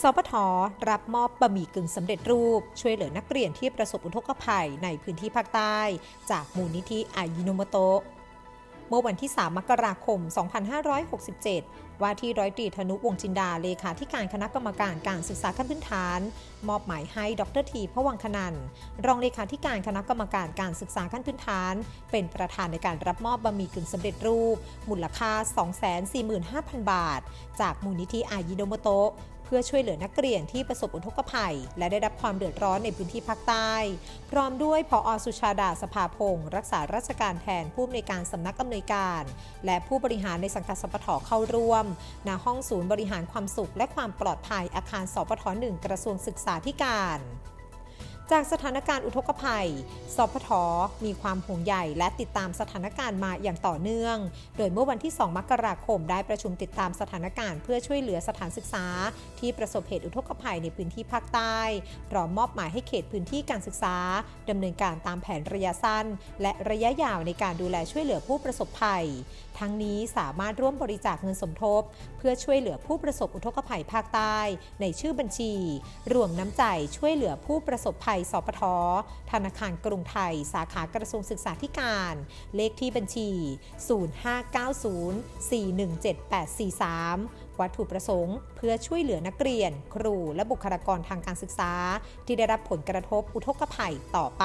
สปทรับมอบบะหมี่กึ่งสำเร็จรูป ช่วยเหลือนักเรียนที่ประสบอุทกภัยในพื้นที่ภาคใต้ จากมูลนิธิอายิโนโมโตะเมื่อวันที่ 3 มกราคม 2567 ว่าที่ร้อยตรีธนุวงจินดา เลขาธิการคณะกรรมการการศึกษาขั้นพื้นฐาน มอบหมายให้ดรทีพวังคนัน รองเลขาธิการคณะกรรมการการศึกษาขั้นพื้นฐาน เป็นประธานในการรับมอบบะหมี่กึ่งสำเร็จรูป มูลค่า 245,000 บาท จากมูลนิธิอายิโนโมโตะ พื่อช่วยเหลือนักเรียนที่ประสบอุทกภัย และได้รับความเดือดร้อนในพื้นที่ภาคใต้ พร้อมด้วยพออสุชาดาสภาพงศ์รักษาราชการแทนผู้อำนวยการสำนักอำนวยการ และผู้บริหารในสังกัดสปทเข้าร่วมณห้องศูนย์บริหารความสุขและความปลอดภัยอาคารสปทหนึ่งกระทรวงศึกษาธิการ จากสถานการณ์อุทกภัย สพทมีความห่วงใยและติดตามสถานการณ์มาอย่างต่อเนื่อง โดยเมื่อวันที่ 2 มกราคมได้ประชุมติดตามสถานการณ์เพื่อช่วยเหลือสถานศึกษา ที่ประสบเหตุอุทกภัยในพื้นที่ภาคใต้พร้อมมอบหมายให้เขตพื้นที่การศึกษาดำเนินการตามแผนระยะสั้น และระยะยาวในการดูแลช่วยเหลือผู้ประสบภัย ทั้งนี้สามารถร่วมบริจาคเงินสมทบ เพื่อช่วยเหลือผู้ประสบอุทกภัยภาคใต้ ในชื่อบัญชี รวมน้ำใจช่วยเหลือผู้ประสบภัยสปท ธนาคารกรุงไทย สาขากระทรวงศึกษาธิการ เลขที่บัญชี 0590417843 วัตถุประสงค์ เพื่อช่วยเหลือนักเรียน ครูและบุคลากรทางการศึกษา ที่ได้รับผลกระทบอุทกภัยต่อไป